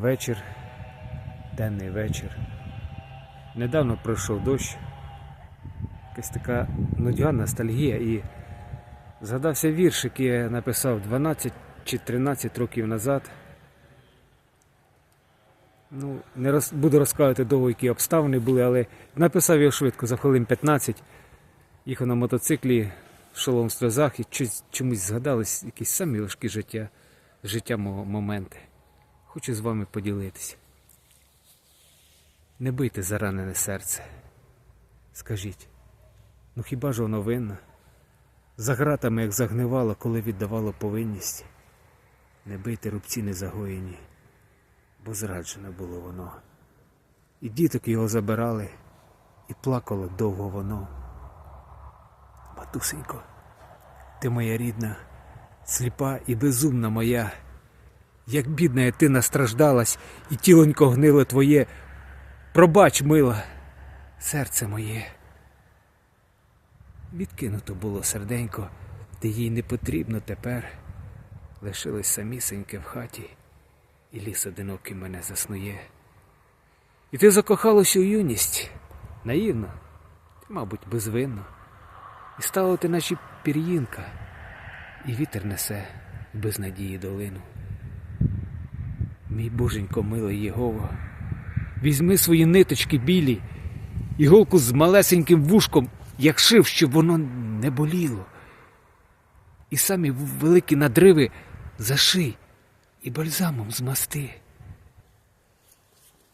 Вечір, денний вечір. Недавно пройшов дощ. Якась така нудьга, ностальгія і згадався вірш, який я написав 12 чи 13 років назад. Ну, не роз... буду розказувати довго, які обставини були, але написав його швидко, за хвилин 15. Їхав на мотоциклі, шолом в і чомусь згадались якісь самі важкі життя, життя мого моменти. Хочу з вами поділитися. Не бийте заранене серце. Скажіть, ну хіба ж воно винно? За гратами, як загнивало, коли віддавало повинність. Не бийте рубці незагоєні, бо зраджене було воно. І діток його забирали, і плакало довго воно. Матусенько, ти моя рідна, сліпа і безумна моя. Як бідна ти настраждалась, і тілонько гнило твоє. Пробач, мила, серце моє. Відкинуто було серденько, де їй не потрібно тепер. Лишилось самісеньке в хаті, і ліс одинокий мене заснує. І ти закохалась у юність, наївно, мабуть, безвинно. І стала ти наче пір'їнка, і вітер несе в безнадії долину. Мій боженько милий Єгова, візьми свої ниточки білі, іголку з малесеньким вушком, як шив, щоб воно не боліло. І самі великі надриви заший і бальзамом змасти.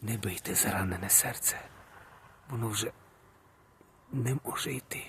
Не бийте заранене серце, воно вже не може йти.